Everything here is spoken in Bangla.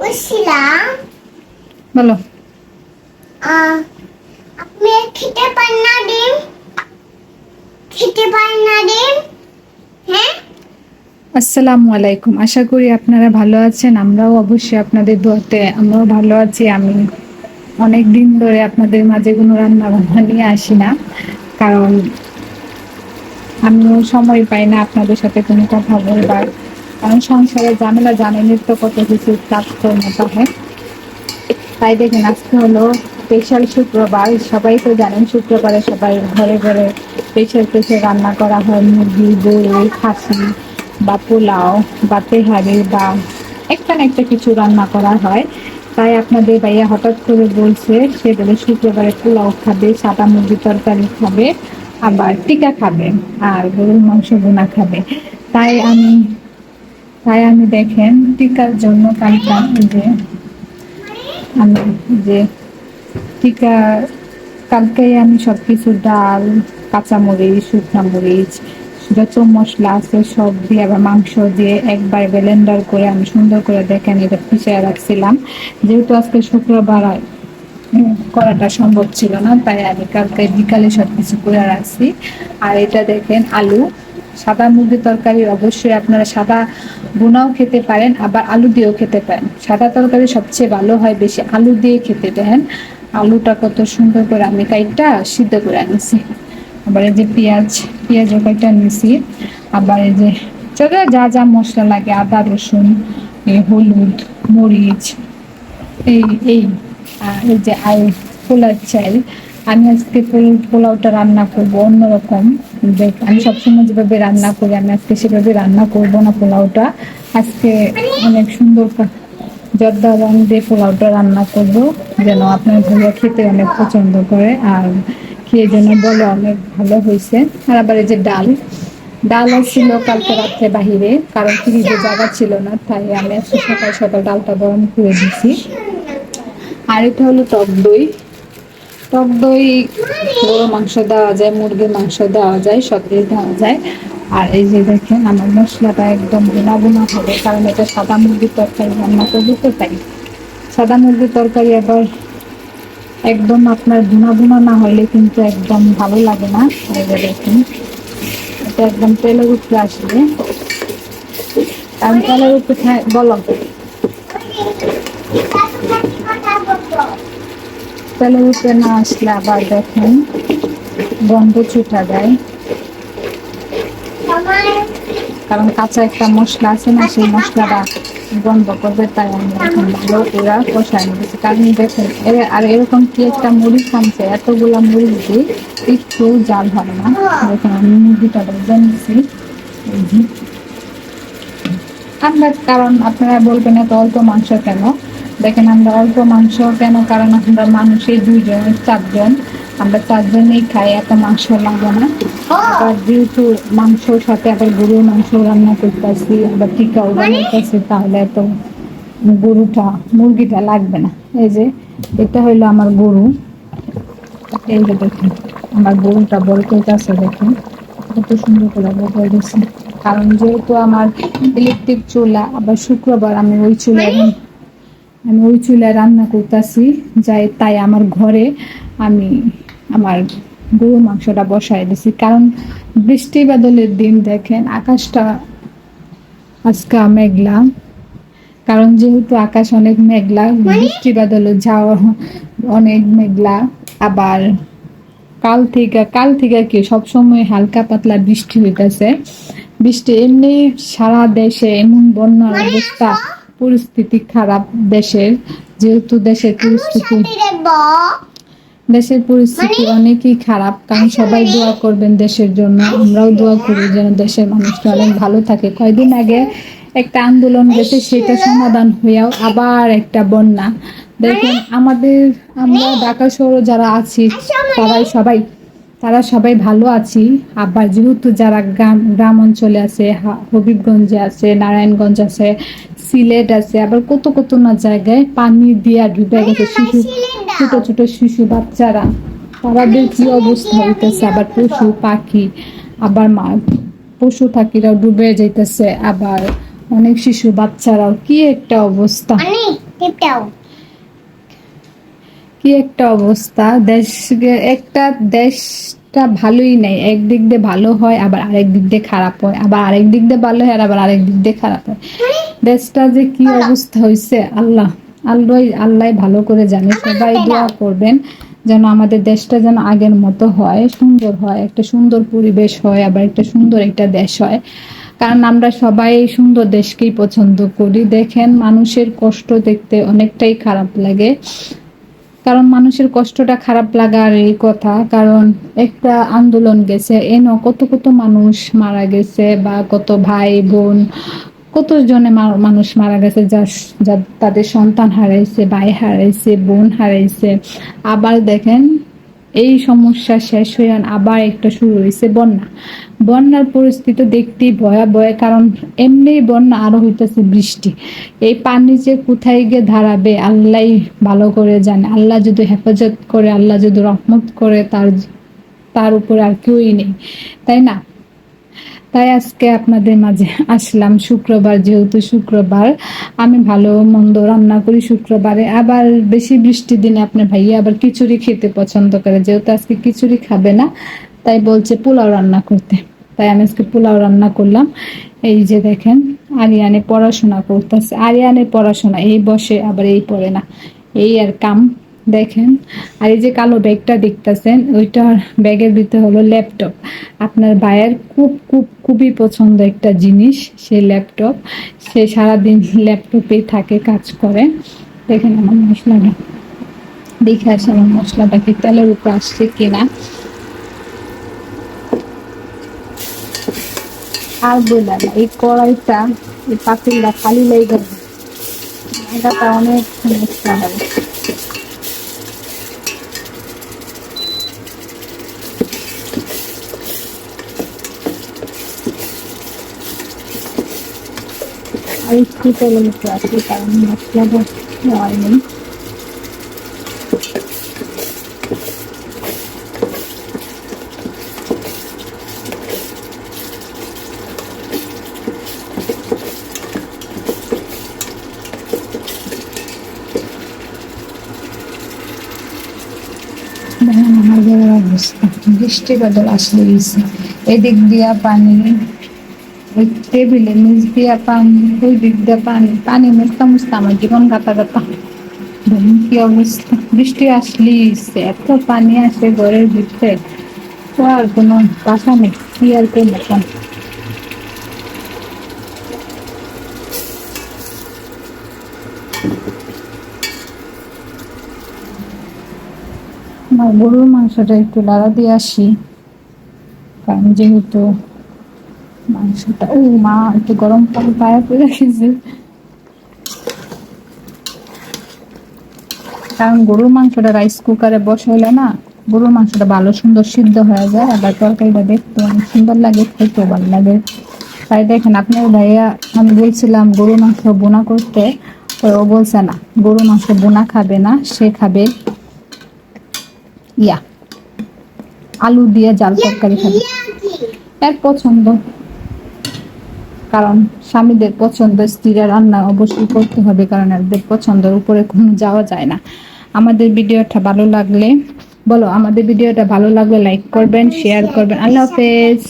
বলছিলাম বলো। আপনি খেতে পারেন না ডিম? খেতে পারেন না ডিম? হ্যাঁ? আসসালামু আলাইকুম। আশা করি আপনারা ভালো আছেন। আমরাও অবশ্যই আপনাদের দোয়াতে আমরাও ভালো আছি। আমি অনেক দিন ধরে আপনাদের মাঝে কোনো রান্না বান্না নিয়ে আসি না কারণ আমিও সময় পাই না আপনাদের সাথে কোনো কথা বলবার। কারণ সংসারে ঝামেলা জানেনই তো কত কিছু কাজ হয় তাই দেখেন, আজকে হলো স্পেশাল শুক্রবার, সবাই তো জানেন শুক্রবারে সবাই ঘরে ঘরে স্পেশাল স্পেশাল রান্না করা হয়, মুরগি, গরু, খাসি বা পোলাও বা তেহারি বা একটা না একটা কিছু রান্না করা হয়। তাই আপনাদের ভাইয়া হঠাৎ করে বলছে, সে বলে শুক্রবারে পোলাও খাবে, সাদা মুরগি তরকারি খাবে, আবার টিকা খাবে আর গরুর মাংস বোনা খাবে। তাই আমি তাই আমি দেখেন টিকার জন্য কালকা যে আমি যে টিকা, কালকেই আমি সব কিছু ডাল, কাঁচামরিচ, শুকনো মরিচ, যত মশলা আছে সব দিয়ে আবার মাংস দিয়ে একবার ব্লেন্ডার করে আমি সুন্দর করে দেখেন এটা পিছিয়ে রাখছিলাম। যেহেতু আজকে শুক্রবার করাটা সম্ভব ছিল না, তাই আমি কালকে বিকালে সব কিছু করে রাখছি। আর এটা দেখেন আলু। সাদা মুরগি তরকারি অবশ্যই আপনারা সাদা বোনাও খেতে পারেন, আবার আলু দিয়েও খেতে পারেন। সাদা তরকারি সবচেয়ে ভালো হয় বেশি আলু দিয়ে খেতে দেন আলুটা কত সুন্দর করে আমি কাইটা সিদ্ধ করে আনিছি। আবার এই যে পেঁয়াজ, পেঁয়াজও কয়টা নিছি আবার এই যে যত যা যা মশলা লাগে, আদা, রসুন হলুদ, মরিচ, এই এই, আর এই যে আই পোলার চাল আমি আজকে পোল- পোলাওটা রান্না করব অন্যরকম। আমি সবসময় যেভাবে রান্না করি, আমি আজকে সেভাবে রান্না করব না পোলাওটা। আজকে অনেক সুন্দর জর্দা রং দিয়ে পোলাওটা রান্না করব, যেন আপনার ভাইয়া খেতে অনেক পছন্দ করে, আর খেয়ে যেন বলে অনেক ভালো হয়েছে। আর আবার এই যে ডাল ডাল ছিল কালকে রাত্রে বাহিরে, কারণ ফ্রিজে জায়গা ছিল না, তাই আমি আজকে সকাল সকাল ডালটা গরম করে দিছি আর এটা হলো টক দই। টক দই গরু মাংস দেওয়া যায়, মুরগির মাংস দেওয়া যায় সব দিয়ে দেওয়া যায়। আর এই যে দেখেন, আমার মশলাটা একদম বোনা বোনা হবে, কারণ এটা সাদা মুরগির তরকারি, রান্না করব তো তাই সাদা মুরগির তরকারি আবার একদম আপনার বোনা বোনা না হলে কিন্তু একদম ভালো লাগে না। দেখুন, এটা একদম তেলের উপরে আসবে। কারণ তেলের উপরে খায়- তেলের উপরে না আসলে আবার দেখেন, গন্ধ ছুটা দেয়। কারণ কাঁচা একটা মশলা আছে না, সেই মশলাটা গন্ধ করবে, তাই আমি এখন ভালো করে কষাই নিয়েছি কারণ দেখেন আর এরকম কি একটা মরিচ আনছে, এতগুলা মরিচ দিয়ে একটু জাল হবে না। দেখেন, আমি মুরগিটা নিচ্ছি আমরা কারণ আপনারা বলবেন এত অল্প মাংস কেন? দেখেন আমরা অল্প মাংস কেন? কারণ আমরা মানুষের দুইজন চারজন। আমরা চারজনেই খাই এত মাংস লাগে না। আবার যেহেতু মাংসর সাথে আবার গরুর মাংস রান্না করতেছি আবার টিকাও বানাইতেছি তাহলে এত গরুটা মুরগিটা লাগবে না। এই যে এটা হইল আমার গরু। এই যে দেখুন আমার গরুটা বড় করতেছে দেখুন। কত সুন্দর করে বড় দিচ্ছে কারণ যেহেতু আমার ইলেকট্রিক চুলা আবার শুক্রবার আমি ওই চুলা রান- আমি ওই চুলায় রান্না করতেছি যাই তাই আমার ঘরে আমি আমার গরুর মাংসটা বসাই দিছি। কারণ বৃষ্টি বাদলের দিন দেখেন আকাশটা আজকে মেঘলা। কারণ যেহেতু আকাশ অনেক মেঘলা বৃষ্টি বাদলে যাওয়া অনেক মেঘলা। আবার কাল থেকে কাল থেকে কি সবসময় হালকা পাতলা বৃষ্টি হইতেছে। বৃষ্টি এমনি সারা দেশে এমন বন্যার অবস্থা। পরিস্থিতি খারাপ দেশের যেহেতু দেশের পরিস্থিতি দেশের পরিস্থিতি অনেকই খারাপ কারণ সবাই দোয়া করবেন দেশের জন্য। আমরাও দোয়া করি যেন দেশের মানুষটা অনেক ভালো থাকে। কয়দিন আগে একটা আন্দোলন গেছে সেটা সমাধান হইয়াও আবার একটা বন্যা। দেখুন আমাদের আমরা ঢাকা শহরে যারা আছি সবাই সবাই তারা সবাই ভালো আছি। আবার যেহেতু যারা গ্রাম গ্রাম অঞ্চলে আছে হবিবগঞ্জে আছে নারায়ণগঞ্জ আছে সিলেট আছে আবার কত কত না জায়গায় পানি দিয়া ডুবে গেছে শিশু ছোট ছোট শিশু বাচ্চারা। তাদের কি অবস্থা হইতেছে আবার পশু পাখি আবার মা পশু পাখিরাও ডুবে যাইতেছে আবার অনেক শিশু বাচ্চারাও। কি একটা অবস্থা। কি একটা অবস্থা। দেশ একটা দেশটা ভালোই নেই। একদিক দিয়ে ভালো হয় আবার আরেক দিক দিয়ে খারাপ হয়। আবার আরেক দিক দিয়ে ভালো হয় আর আবার আরেক দিক দিয়ে খারাপ হয়। দেশটা যে কি অবস্থা হয়েছে আল্লাহ। আল্লাহ আল্লাহ ভালো করে জানে। সবাই দোয়া করবেন যেন আমাদের দেশটা যেন আগের মতো হয় সুন্দর হয় একটা সুন্দর পরিবেশ হয় আবার একটা সুন্দর একটা দেশ হয়। কারণ আমরা সবাই সুন্দর দেশকেই পছন্দ করি। দেখেন মানুষের কষ্ট দেখতে অনেকটাই খারাপ লাগে। কারণ মানুষের কষ্টটা খারাপ লাগার এই কথা, কারণ একটা আন্দোলন গেছে এন কত কত মানুষ মারা গেছে বা কত ভাই বোন কত জনে মানুষ মারা গেছে যা তাদের সন্তান হারাইছে, ভাই হারাইছে, বোন হারাইছে। আবার দেখেন এই সমস্যা শেষ হয়ে আবার একটা শুরু হয়েছে বন্যা। বন্যার পরিস্থিতি দেখতেই ভয়াবহ, কারণ এমনি বন্যা আরও হইতেছে বৃষ্টি। এই পানি যে কোথায় গিয়ে ধারাবে আল্লাহ ভালো করে জানে। আল্লাহ যদি হেফাজত করে, আল্লাহ যদি রহমত করে, তার তার উপরে আর কেউই নেই। তাই না? তাই আজকে আপনাদের মাঝে আসলাম শুক্রবার, যেহেতু শুক্রবার। আমি ভালো মন্দ রান্না করি শুক্রবারে। আবার বেশি বৃষ্টির দিনে আপনার ভাইয়া আবার খিচুড়ি খেতে পছন্দ করে, যেহেতু আজকে খিচুড়ি খাবে না, তাই বলছে পোলাও রান্না করতে। তাই আমি আজকে পোলাও রান্না করলাম। এই যে দেখেন, আরিয়ানে পড়াশোনা করতেছে। আরিয়ানের পড়াশোনা, এই বসে আবার এই পড়ে না। এই আর কাম। দেখেন, আর এই যে কালো ব্যাগটা দেখতেছেন ওইটার ব্যাগের ভিতরে হলো ল্যাপটপ। আপনার ভাইয়ের খুব খুব, খুবই পছন্দ একটা জিনিস, সেই ল্যাপটপ। সে সারাদিন ল্যাপটপেই থাকে, কাজ করে। দেখেন আমার মশলাটা। দেখে আসে আমার মশলাটা কি তেলের উপর আসছে কিনা। আর বললাম, এই কড়াইটা, এই পাতিলটা খালি লেগে এটাটা অনেক সমস্যা হয়। আর একটু তেলের উপর আছে কারণ মশলাটা হয়নি দেখেন আমার ঘরের অবস্থা বৃষ্টি বাদল আসলে এদিক দিয়া পানি ওই টেবিলে নিচ দিয়া পানি ওই দিক দিয়া পানি পানি মুখটা মুছতে আমার জীবন গাতা গাতা কি অবস্থা? বৃষ্টি আসলি এত পানি আসে ঘরের ভিতরে। তো আর কোনো বাসা নেই, কি আর করব কোন আমার গরুর মাংসটা একটু লাড়া দিয়ে আসি। কারণ যেহেতু মাংসটা ও মা একটু গরম পানি পায়ে পড়ে গেছে। কারণ গরুর মাংসটা রাইস কুকারে বসাইলে না গরুর মাংসটা ভালো সুন্দর সিদ্ধ হয়ে যায়। আবার তরকারিটা দেখতে অনেক সুন্দর লাগে খেতেও ভালো লাগে। তাই দেখেন আপনার ভাইয়া আমি বলছিলাম গরুর মাংস বোনা করতে ও বলছে না গরুর মাংস বোনা খাবে না সে খাবে ইয়া আলু দিয়ে জাল তরকারি খাবে। এর পছন্দ। কারণ স্বামীদের পছন্দ, স্ত্রীরা রান্না অবশ্যই করতে হবে, কারণ এদের পছন্দের উপরে কোনো যাওয়া যায় না। আমাদের ভিডিওটা ভালো লাগলে, বলো, আমাদের ভিডিওটা ভালো লাগলে লাইক করবেন শেয়ার করবেন। আল্লাহ হাফেজ।